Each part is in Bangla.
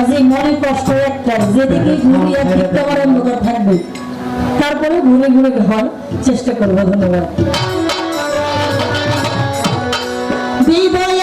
কাজে মনে কষ্ট এক একটা যেদিকে ঘুরি আর ঠিক তোমার অন্ধকার থাকবে। তারপরে ঘুরে ঘুরে ঘর চেষ্টা করব ধন্যবাদ। বিদায়।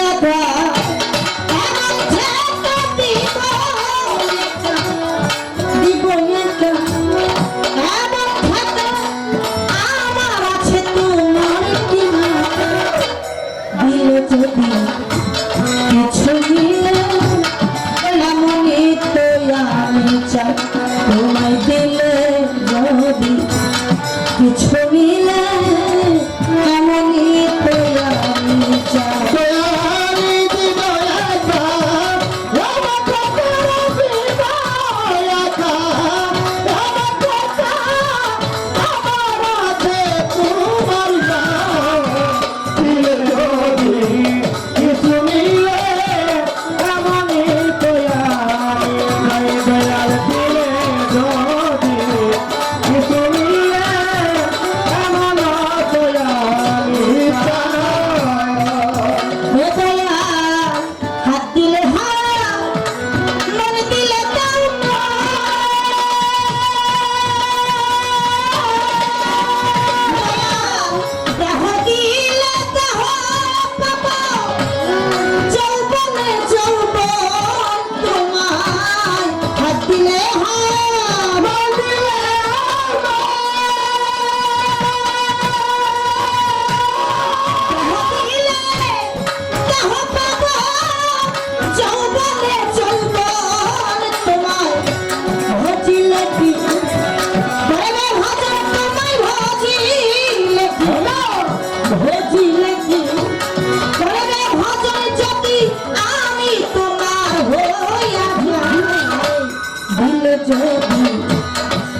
যদি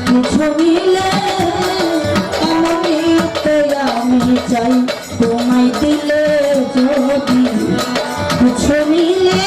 কিছু মিলে এমনিতে আমি চাই তোমায় দিলে যদি। কিছু মিলে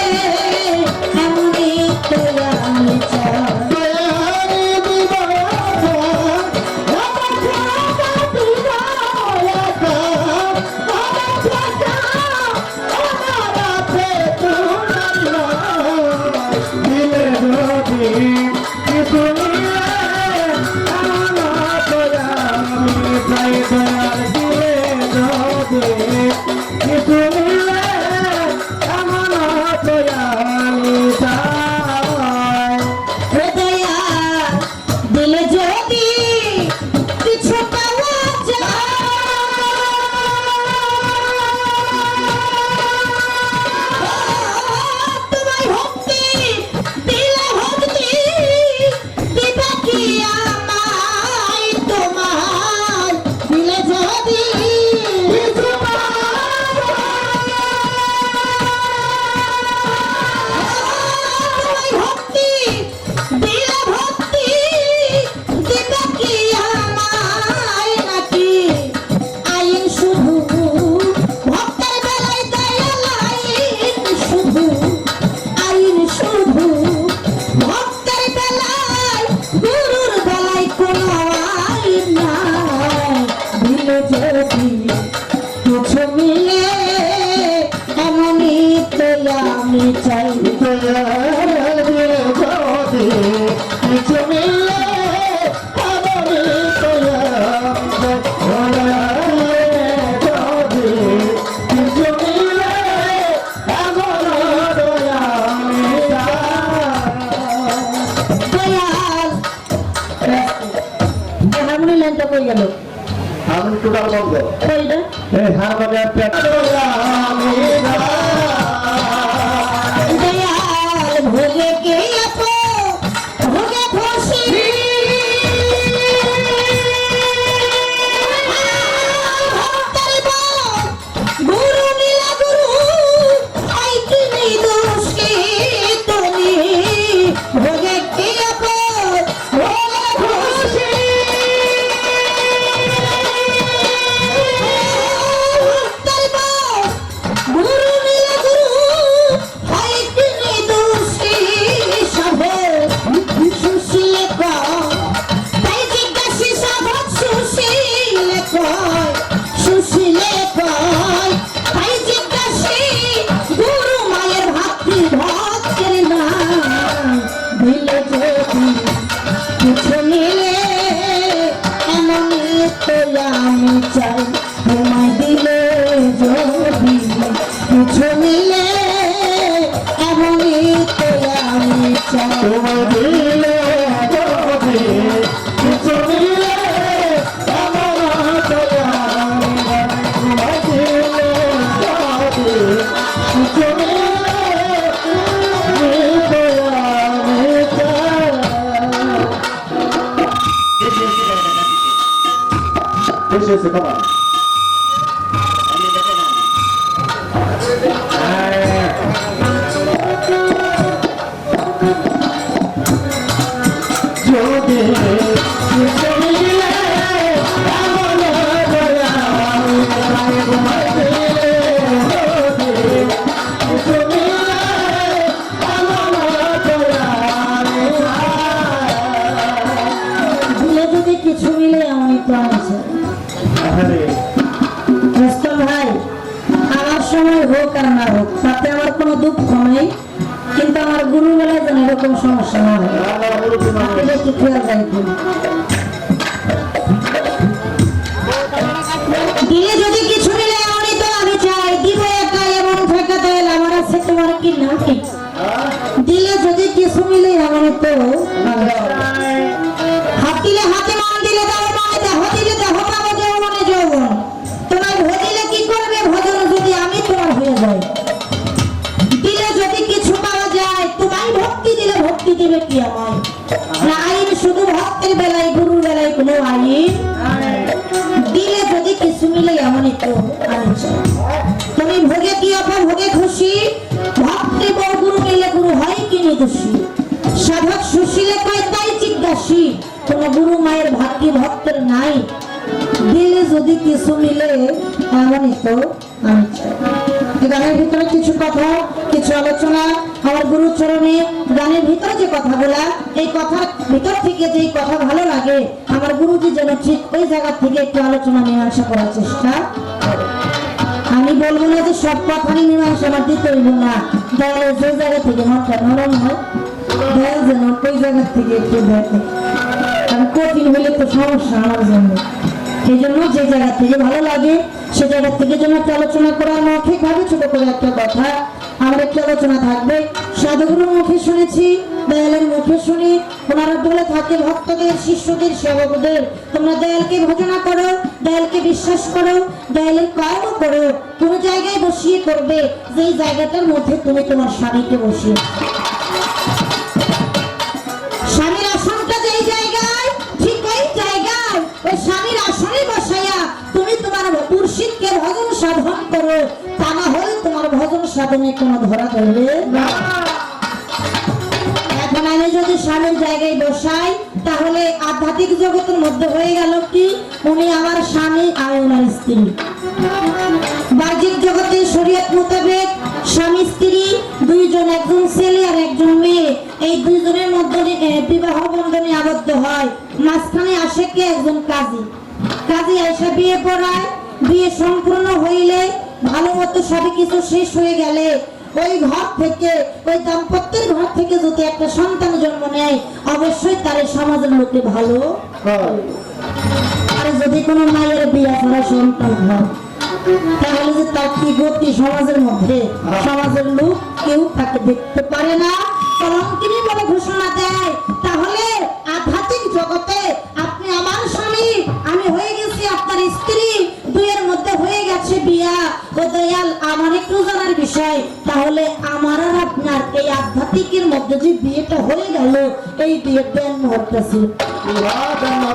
আমি টোটাল বন্ধ। এই হারমোনিয়াম হোক আর না হোক তাতে আমার কোনো দুঃখ নেই কিন্তু আমার গুরু বেলায় যেন এরকম সমস্যা না হয়। একটু খেয়াল রাখবেন দিলে যদি কিছু মিলে এমনই তো আমি চাই। দিব একা এমন থাকা তাহলে আমার আছে তোমার কি নাই? দিলে যদি কিছু মিলে এমনই তো। হাত দিলে হাতে হয় সাধক সুশীলে কয়, তাই জিজ্ঞাসী, কোন গুরু মায়ের ভাগ্যে ভক্তের নাই। দিলে যদি কিছু মিলে এমনই তো আমি গানের ভিতরে কিছু কথা, কিছু আলোচনা, আমার গুরুর চরণে গানের ভিতরে যে কথাগুলা, এই কথার ভিতর থেকে যে কথা ভালো লাগে, আমার গুরুজি যেন ঠিক ওই জায়গা থেকে একটু আলোচনা মীমাংসা করার চেষ্টা বলব না যে সব কথারই মীমাংসা দিতে হইব না। দয়াল যে জায়গা থেকে মনটা নরম হয়। দয়াল যেন ওই জায়গা থেকে একটু দেখে। কারণ কঠিন হলে তো সমস্যা আমার জন্য। সেই জন্য যে জায়গা থেকে ভালো লাগে, সে জায়গা থেকে যেন একটা আলোচনা করা মৌখিক ভাবে ছোট করে একটা কথা। আমার একটা আলোচনা থাকবে। সাধুগুরুর মুখে শুনেছি, দয়ালের মুখে শুনি। ওনারা বলে থাকে, ভক্তদের, শিষ্যদের, সেবকদের তোমরা দয়ালকে ভজনা করো, দয়ালকে বিশ্বাস করো, দয়ালের কর্ম করো। কোন জায়গায় বসিয়ে করবে, যেই জায়গাটার মধ্যে তুমি তোমার স্বামীকে বসিয়ে স্বামীর আসনটা যেই জায়গায়, ঠিক জায়গায়, ওই স্বামীর আসনে বসাইয়া তুমি তোমার মুর্শিদকে ভজন সাধন করো। তা না হলে তোমার ভজন সাধনে কোনো ধরা ধরবে না। যদি স্বামীর জায়গায় বসাই, তাহলে আধ্যাত্মিক জগতের মধ্যে হয়ে গেল কি? উনি আমার স্বামী, আমি ওনার স্ত্রী। বাহ্যিক জগতে শরীয়ত মোতাবেক স্বামী, স্ত্রী, দুইজন একজন ছেলে আর একজন মেয়ে। এই দুইজনের মধ্যে বিবাহ বন্ধনে আবদ্ধ হয়, মাঝখানে আসে কে? একজন কাজী। কাজী এসে বিয়ে পড়ায়, বিয়ে সম্পূর্ণ হইলে ভালো মতো সবই কিছু শেষ হয়ে গেলে ওই ঘর থেকে ওই দাম্পত্যের ঘর থেকে যদি একটা সন্তান জন্ম নেয় অবশ্যই তার সমাজের লোকে ভালো আর যদি কোনো মায়ের বিয়া করা সন্তান হয় তাহলে যে তার কি গতি সমাজের মধ্যে? সমাজের লোক কেউ তাকে দেখতে পারে না। কারণ তিনি বলে ঘোষণা দেয় তাহলে আধ্যাত্মিক জগতে আপনি আমার স্বামী আমি হয়ে গেছি আপনার স্ত্রী দুইয়ের মধ্যে হয়ে গেছে বিয়া ও দয়াল আমার একটু জানার বিষয় তাহলে আমার আর আপনার আধ্যাত্মিকের মধ্যে যে বিয়েটা হয়ে গেল, এই বিয়ের দেন মুহূর্ত ছিল। বিয়ে দানা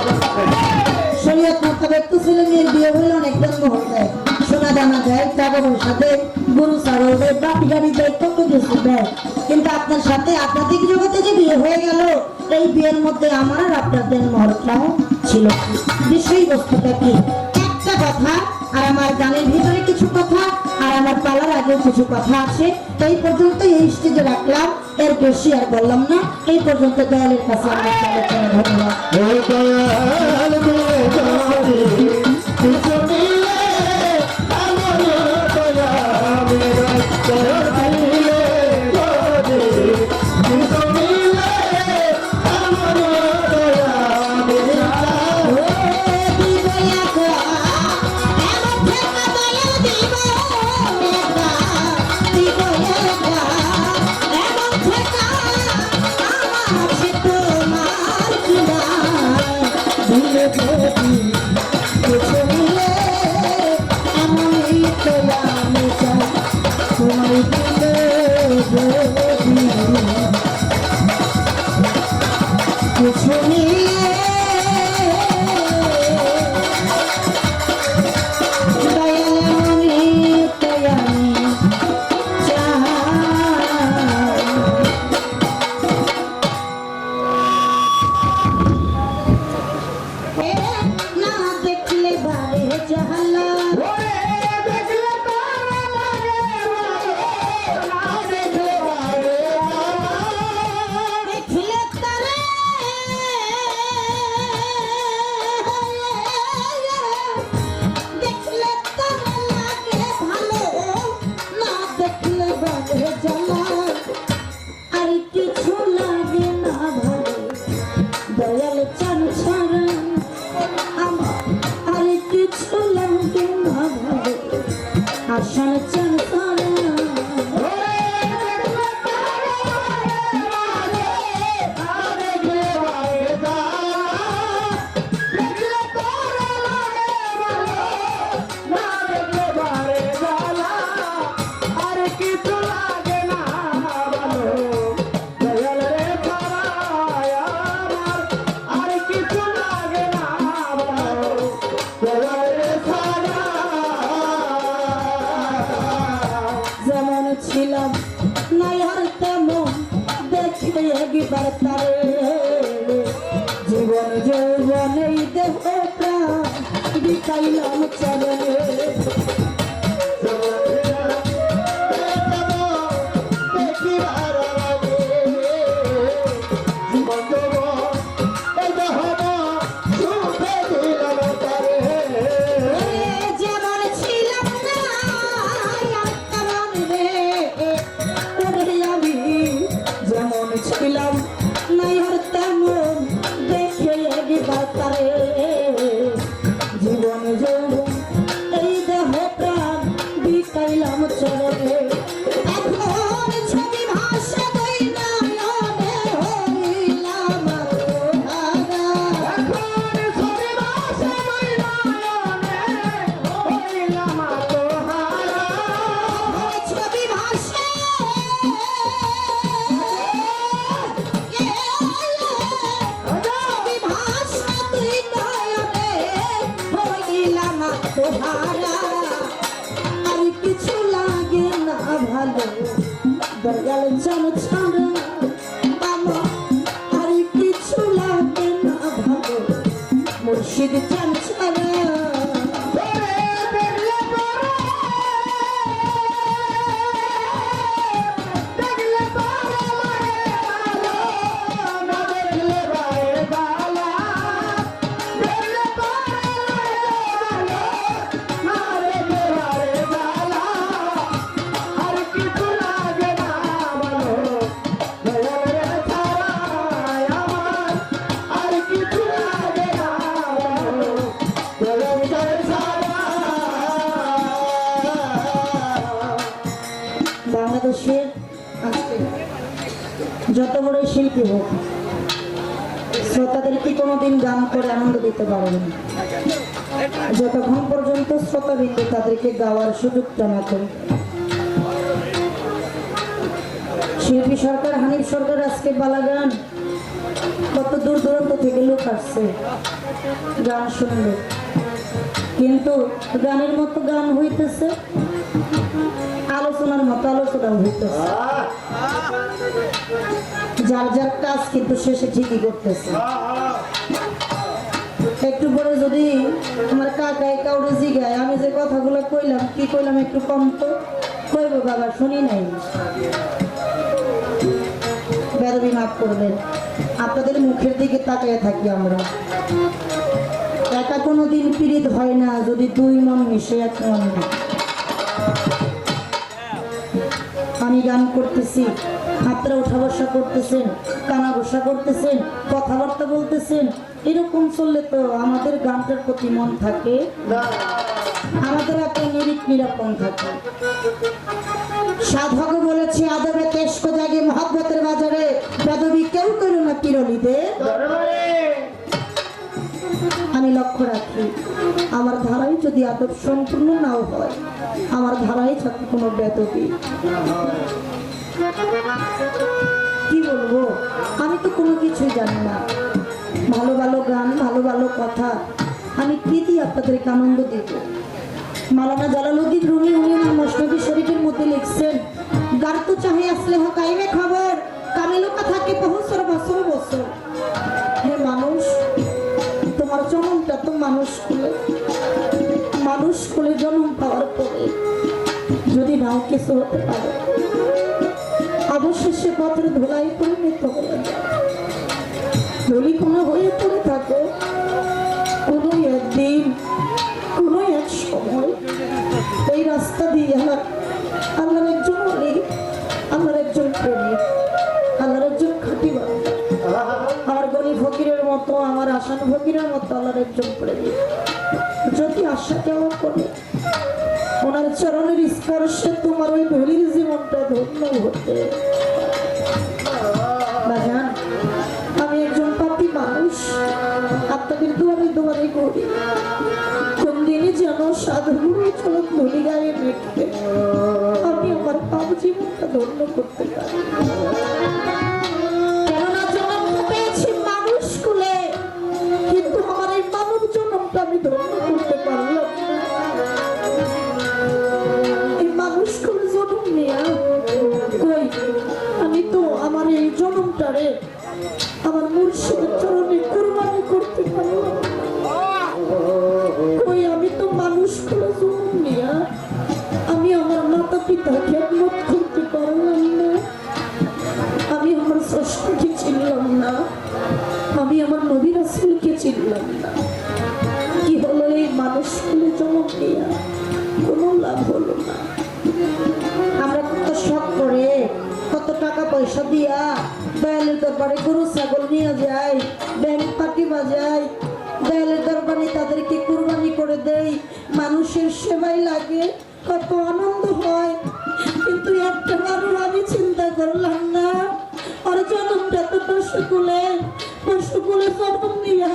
কিন্তু আপনার সাথে আধ্যাত্মিক জগতে যে বিয়ে হয়ে গেল, এই বিয়ের মধ্যে আমার আর আপনাদের মহরটাও ছিল বিষয়বস্তুটা কি? একটা কথা আর আমার গানের ভিতরে কিছু কথা, আর আমার পালার আগেও কিছু কথা আছে। তাই এই পর্যন্ত এই স্টেজে রাখলাম। এর বেশি আর বললাম না। এই পর্যন্ত দয়ালের কাছে আমার ধন্যবাদ আত্মহারা। আর কিছু লাগে না ভালো দরগাল জন ছাড়া বাবা, আর কিছু লাগে না ভালো মুর্শিদ বাংলাদেশের আজকে যত বড় শিল্পী হোক শ্রোতাদেরকে কোনোদিন গান করে আনন্দ দিতে পারবেন না। যতক্ষণ পর্যন্ত শ্রোতাবৃন্দ তাদেরকে গাওয়ার সুযোগটা না করে শিল্পী সরকার, হানিফ সরকার আজকে বালা গান, কত দূর দূরান্ত থেকে লোক আসছে গান শুনবে কিন্তু গানের মতো গান হইতেছে আলোচনার মতো আলোচনা হইতেছে যার যার কাজ কিন্তু শেষে ঠিকই করতেছে। একটু পরে যদি আমার কাকায় কাউরে জিগায়, আমি যে কথাগুলো কইলাম, কি কইলাম একটু কম তো কইব বাবা, শুনি নাই। বেরবি মাফ করবেন। আপনাদের মুখের দিকে তাকিয়ে থাকি আমরা। একা কোনো দিন পীড়িত হয় না, যদি দুই মন মিশে এক মন না আমি গান করতেছি আপনারা উঠা বসা করতেছেন, কানা বসা করতেছেন, কথাবার্তা বলতেছেন, এরকম চললে তো আমাদের গানটার প্রতি মন থাকে। আমাদের একটা নিরিট নিরাপন থাকে। সাধক বলেছে, আদবে তেস্ক জাগে, মহাব্বতের বাজারে। বেদবি কেউ করো না কিরলিতে আমি লক্ষ্য রাখি, আমার ধারায় যদি আদব সম্পূর্ণ নাও হয়, আমার ধারায় থাকে কোনো বেদবি। কি বলব? আমি তো কোনো কিছুই জানি না। ভালো ভালো গান, ভালো ভালো কথা। আমি কি দিয়ে আপনাদেরকে আনন্দ দিব। মালানা জালালুদ্দিন রুমি উনি আমার শরীফের মধ্যে লিখছেন গান তো চাহে আসলে হোক আইনে খবর কামেলোকা থাকে বহুসর বছর বছর মানুষ কুলে মানুষ কুলে জন্ম পাওয়ার পরে যদি নাও কিছু হতে পারে, অবশেষে পথের ধুলাই পরিণত হয়ে ধুলি কোনো হয়ে পড়ে থাকো কোনো একদিন কোনো এক সময় এই রাস্তা দিয়ে মতো আমার আসান ফকিরের মতো আল্লাহর একজন প্রেমিক যদি আশা কেমন করে? ওনার চরণের স্পর্শে তোমার ওই ধরির জীবনটা ধন্য হতে। আমি একজন পাপি মানুষ। আপনাদের দুয়ারে দুয়ারে করি। কোন দিনই যেন সাধুগুরু চলক ধরি গায়ে মেখে আমি আমার বাবু জীবনটা ধন্য করতে পারি। আমি আমার নবী রাসুলকে চিনলাম না। কি হলো এই মানুষগুলো জমক নেয়া কোনো লাভ হলো না। আমরা কত শখ করে, কত টাকা পয়সা দিয়া দয়ালের দরবারে গরু, ছাগল নিয়ে যাই, ব্যাংক পাটি বাজাই দয়ালের দরবারে তাদেরকে কুরবানি করে দেই। মানুষের সেবাই লাগে, কত আনন্দ হয়। কিন্তু একটা বারো আমি চিন্তা করলাম না। আর জন্মটা তো পশুকুলে পশুকুলে জন্ম নিয়া,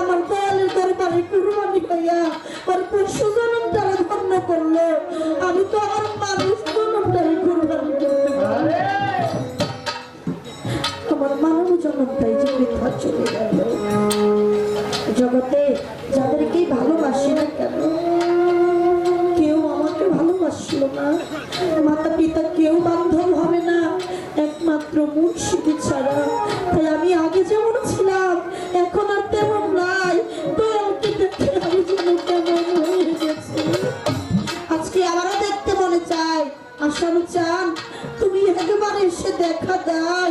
আমার দয়ালের দরবারে কুরবানি হইয়া আর পশু তারা ধন্য করল। আমি তো আমার মানুষ জন্মটারে কুরবানি করতে আমার মানব জন্মটাই বৃথা চলে গেল। জগতে একমাত্র মুর্শিদি ছাড়া তাই আমি আগে যেমন ছিলাম, এখন আর তেমন নাই। গেছি। আজকে দেখতে চান, তুমি একবার এসে দেখা দাও।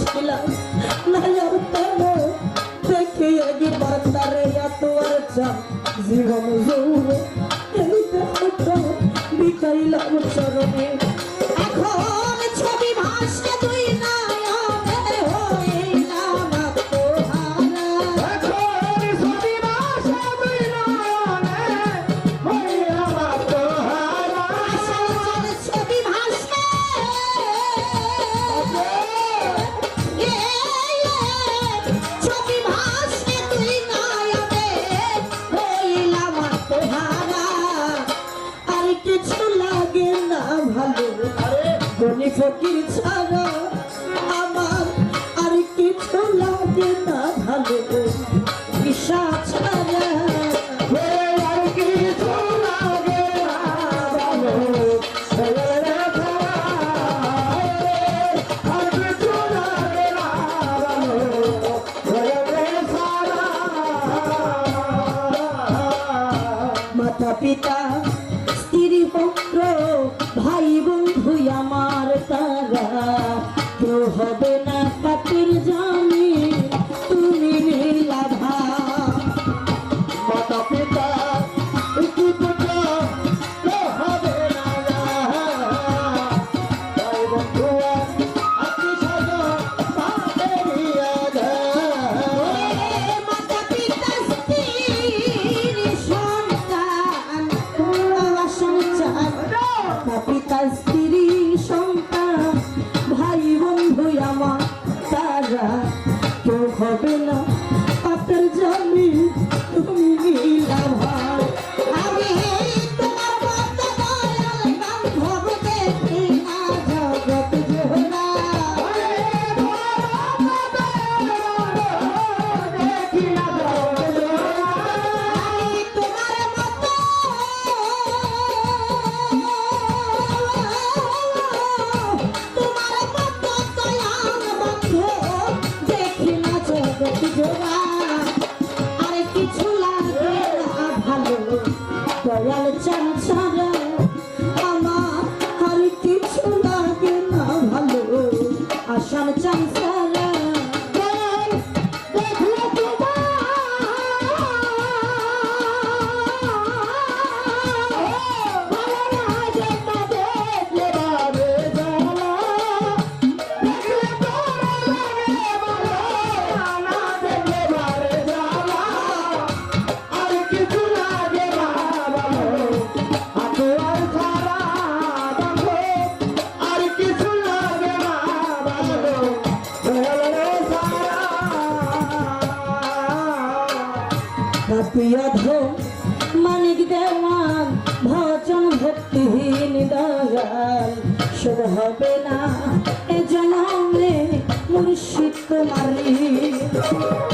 ছিলাম দেখে একবার তারে এত আর জীবন যৌব বিকাইলাম চরণে। ভালো Shama Jump মুর্শিদ তোমারি